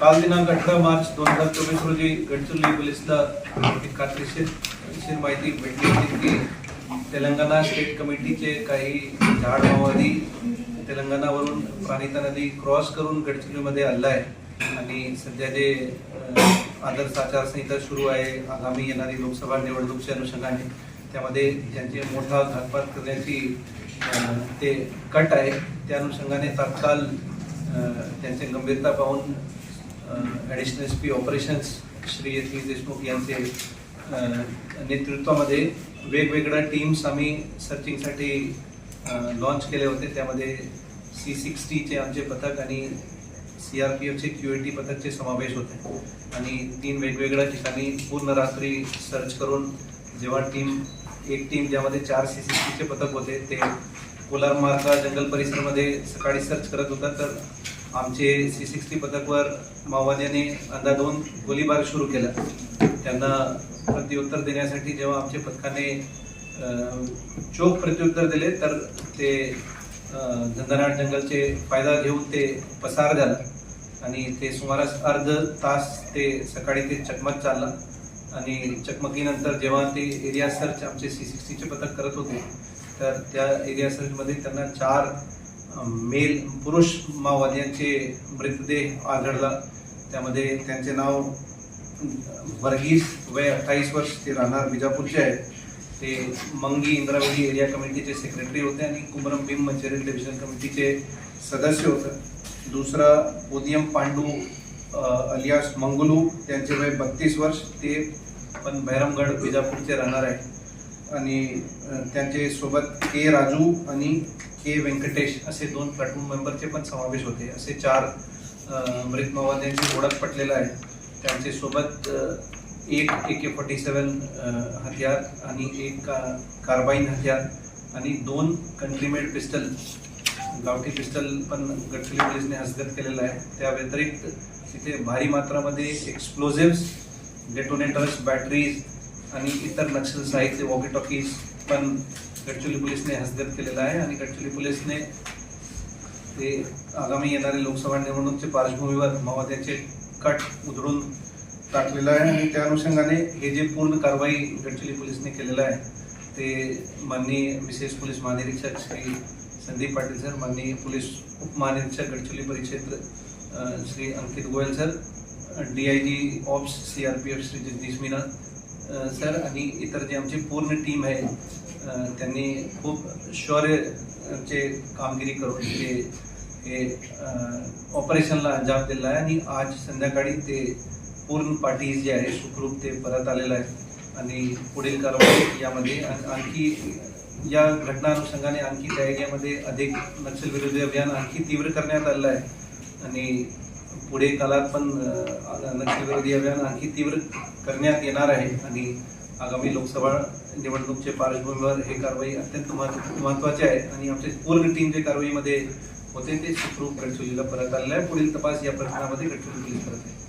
काल दिनांक अठरा मार्च दोन हजार चोवीस रोजी गडचिरोली पोलिसला एक खात्रीशीर माहिती भेटली होती की तेलंगणा स्टेट कमिटीचे काही झाड माओवादी तेलंगणावरून प्राणिता नदी क्रॉस करून गडचिरोलीमध्ये आला आहे. आणि सध्या जे आदर्श आचारसंहिता सुरू आहे आगामी येणारी लोकसभा निवडणुकीच्या अनुषंगाने त्यामध्ये ज्यांचे मोठा घातपात करण्याची ते कट आहे. त्या अनुषंगाने तात्काळ त्यांचे गंभीरता पाहून additional S P operations Shri Yatish Deshmukh यांचे नेतृत्वामध्ये वेगवेगळ्या टीम्स आम्ही सर्चिंगसाठी लॉन्च केले होते. त्यामध्ये सी सिक्स्टीचे आमचे पथक आणि सी आर पी एफचे क्यू ए टी पथकचे समावेश होते. आणि तीन वेगवेगळ्या ठिकाणी पूर्ण रात्री सर्च करून जेव्हा टीम एक टीम ज्यामध्ये चार सी सिक्स्टीचे पथक होते ते कोलार मार्गा जंगल परिसरमध्ये सकाळी सर्च करत होता तर आमचे सी सिक्स्टी पथकवर माओवाद्याने दोन गोळीबार सुरू केला. त्यांना प्रत्युत्तर देण्यासाठी जेव्हा आमच्या पथकाने चोख प्रत्युत्तर दिले तर ते अं, जंगलचे फायदा घेऊन ते पसार झाला आणि ते सुमारास अर्ध तास ते सकाळी ते चकमक चालला. आणि चकमकीनंतर जेव्हा ते एरिया सर्च आमचे सी सिक्स्टीचे पथक करत होते तर त्या एरिया सर्चमध्ये त्यांना चार मेल पुरुष माओवाद्यांचे मृतदेह आढळला. त्यामध्ये त्यांचे नाव वर्गीस वय अठ्ठावीस वर्ष ते राहणार बिजापूरचे आहेत. ते मंगी इंद्रावती एरिया कमिटीचे सेक्रेटरी होते आणि कुमरम भीम मंचेरी डिव्हिजन कमिटीचे सदस्य होते. दुसरा उदयम पांडू अलियास मंगुलू त्यांचे वय बत्तीस वर्ष ते पण भैरमगड बिजापूरचे राहणार आहे आणि त्यांचे सोबत के राजू आणि के व्यंकटेश असे दोन प्लॅटून मेंबरचे पण समावेश होते. असे चार अ, मृत माओवाद्यांची ओळख पटलेलं आहे. त्यांचे सोबत एक ए के फोर्टी सेवन हथियार आणि एक का- कार्बाईन हथियार आणि दोन कंट्रीमेड पिस्टल गावठी पिस्टल पण गडचिरोली पोलिसने हस्तगत केलेलं आहे. त्या व्यतिरिक्त तिथे भारी मात्रामध्ये एक्सप्लोझिव्स डेटोनेटर्स बॅटरीज आणि इतर नक्षल साहित्य वॉकी टॉकीज पण गडचिरोली पोलिसने हस्तगत केलेलं आहे आणि गडचिरोली पोलिसने ते आगामी येणारे लोकसभा निवडणुकीच्या पार्श्वभूमीवर माओवाद्याचे कट उधळून टाकलेलं आहे आणि त्या अनुषंगाने हे जे पूर्ण कारवाई गडचिरोली पोलिसने केलेलं आहे ते माननीय विशेष पोलीस महानिरीक्षक श्री संदीप पाटील सर माननीय पोलीस उपमहानिरीक्षक गडचिरोली परिक्षेत्र Shri Ankit Goyal sir D I G ops C R P F Shri Jagdish Meena sir आणि इतर जे आमची पूर्ण टीम आहे त्यांनी खूप शौर्यचे कामगिरी करून ते हे ऑपरेशनला अंजाम दिला आहे. आणि आज संध्याकाळी ते पूर्ण पार्टी जे आहे सुखरूप ते परत आलेलं आहे. आणि पुढील कारवाई यामध्ये आणखी या घटना अनुषंगाने आणखी त्या एरियामध्ये अधिक नक्षलविरोधी अभियान आणखी तीव्र करण्यात आलेलं आहे. आणि पुढे काळात पण नक्षलविरोधी अभियान आणखी तीव्र करण्यात येणार आहे आणि आगामी लोकसभा निवडणुकीच्या पार्श्वभूमीवर हे कारवाई अत्यंत महत्त्वाचे महत्त्वाची आहे. आणि आमचे पूर्ण टीम जे कारवाईमध्ये होते ते सुखरूप गडचिरोलीला परत आलेलं आहे. पुढील तपास या प्रकरणामध्ये गडचिरोली पोलीस करत आहे.